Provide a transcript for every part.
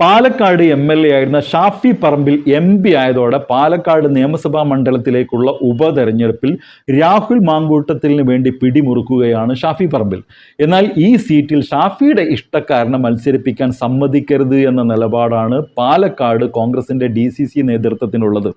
Palakkad M L A ആയിരുന്ന Shafi Parambil M P ആയതോടെ പാലക്കാട് നിയമസഭാ മണ്ഡലത്തിലേക്കുള്ള ഉപതെരഞ്ഞെടുപ്പിൽ രാഹുൽ മാങ്കൂട്ടത്തിന് വേണ്ടി പിടിമുറുക്കുകയാണ് ഷാഫി പറമ്പിൽ. എന്നാൽ ഈ സീറ്റിൽ ഷാഫിയുടെ ഇഷ്ടക്കാരനെ മത്സരിപ്പിക്കാൻ സമ്മതിക്കരുത് എന്ന നിലപാടാണ് പാലക്കാട് കോൺഗ്രസിന്റെ ഡി സി സി നേതൃത്വത്തിനുള്ളത്.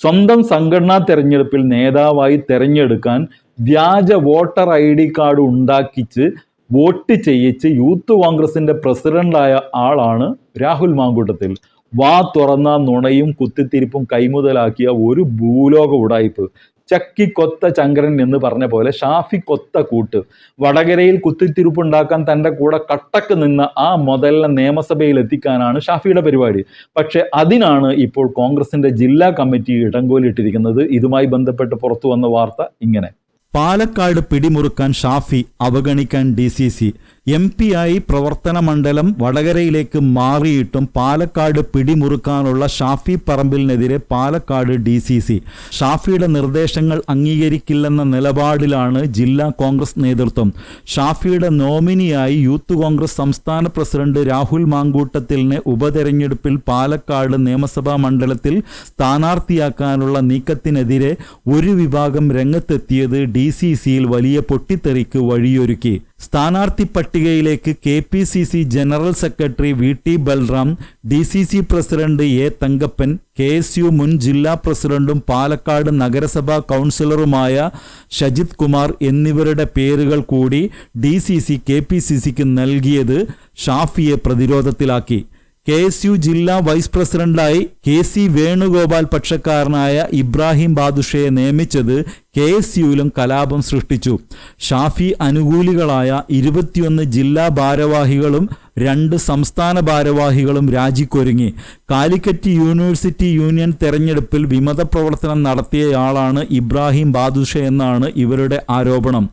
സ്വന്തം സംഘടനാ തെരഞ്ഞെടുപ്പിൽ നേതാവായി തെരഞ്ഞെടുക്കാൻ വ്യാജ വോട്ടർ ഐ ഡി കാർഡ് ഉണ്ടാക്കിച്ച് വോട്ട് ചെയ്യിച്ച് യൂത്ത് കോൺഗ്രസിന്റെ പ്രസിഡന്റായ ആളാണ് രാഹുൽ മാങ്കൂട്ടത്തിൽ. വാ തുറന്ന നുണയും കുത്തിത്തിരിപ്പും കൈമുതലാക്കിയ ഒരു ഭൂലോക ഉടായ്പ് ചക്കി കൊത്ത ചങ്കരൻ എന്ന് പറഞ്ഞ പോലെ ഷാഫി കൊത്ത കൂട്ട്. വടകരയിൽ കുത്തിത്തിരിപ്പുണ്ടാക്കാൻ തന്റെ കൂടെ കട്ടക്ക് നിന്ന ആ മുതലിനെ നിയമസഭയിൽ എത്തിക്കാനാണ് ഷാഫിയുടെ പരിപാടി. പക്ഷെ അതിനാണ് ഇപ്പോൾ കോൺഗ്രസിന്റെ ജില്ലാ കമ്മിറ്റി ഇടങ്കോലിട്ടിരിക്കുന്നത് ഇതുമായി ബന്ധപ്പെട്ട് പുറത്തു വന്ന വാർത്ത ഇങ്ങനെ. പാലക്കാട് പിടിമുറുക്കാൻ ഷാഫി അവഗണിക്കാൻ D C C. M P ആയി പ്രവർത്തന മണ്ഡലം വടകരയിലേക്ക് മാറിയിട്ടും പാലക്കാട് പിടിമുറുക്കാനുള്ള ഷാഫി പറമ്പിലിനെതിരെ പാലക്കാട് ഡി സി സി. ഷാഫിയുടെ നിർദ്ദേശങ്ങൾ അംഗീകരിക്കില്ലെന്ന നിലപാടിലാണ് ജില്ലാ കോൺഗ്രസ് നേതൃത്വം. ഷാഫിയുടെ നോമിനിയായി യൂത്ത് കോൺഗ്രസ് സംസ്ഥാന പ്രസിഡന്റ് രാഹുൽ മാങ്കൂട്ടത്തിലിനെ ഉപതെരഞ്ഞെടുപ്പിൽ പാലക്കാട് നിയമസഭാ മണ്ഡലത്തിൽ സ്ഥാനാർത്ഥിയാക്കാനുള്ള നീക്കത്തിനെതിരെ ഒരു വിഭാഗം രംഗത്തെത്തിയത് ഡി സി സിയിൽ വലിയ പൊട്ടിത്തെറിക്ക് വഴിയൊരുക്കി. സ്ഥാനാർത്ഥി പട്ടികയിലേക്ക് K P C C general secretary V T Balram D C C president A Thankappan K S U മുൻ ജില്ലാ പ്രസിഡന്റും പാലക്കാട് നഗരസഭാ കൗൺസിലറുമായ ഷജിത് കുമാർ എന്നിവരുടെ പേരുകൾ കൂടി D C C K P C സിക്ക് നൽകിയത് ഷാഫിയെ പ്രതിരോധത്തിലാക്കി. കെ എസ് യു ജില്ലാ വൈസ് പ്രസിഡന്റായി കെ സി വേണുഗോപാൽ പക്ഷക്കാരനായ ഇബ്രാഹിം ബാദുഷയെ നിയമിച്ചത് കെ എസ് യുവിലും കലാപം സൃഷ്ടിച്ചു. ഷാഫി അനുകൂലികളായ ഇരുപത്തിയൊന്ന് ജില്ലാ ഭാരവാഹികളും രണ്ട് സംസ്ഥാന ഭാരവാഹികളും രാജിക്കൊരുങ്ങി. കാലിക്കറ്റ് യൂണിവേഴ്സിറ്റി യൂണിയൻ തെരഞ്ഞെടുപ്പിൽ വിമത പ്രവർത്തനം നടത്തിയയാളാണ് ഇബ്രാഹിം ബാദുഷ എന്നാണ് ഇവരുടെ ആരോപണം.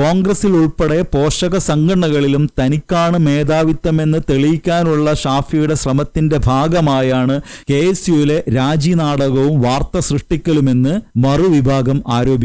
കോൺഗ്രസിൽ ഉൾപ്പെടെ പോഷക സംഘടനകളിലും തനിക്കാണ് മേധാവിത്വമെന്ന് തെളിയിക്കാനുള്ള ഷാഫിയുടെ ശ്രമത്തിന്റെ ഭാഗമായാണ് കെ എസ് യുവിലെ രാജി നാടകവും വാർത്ത സൃഷ്ടിക്കലുമെന്ന് മറുവിഭാഗം ആരോപിച്ചു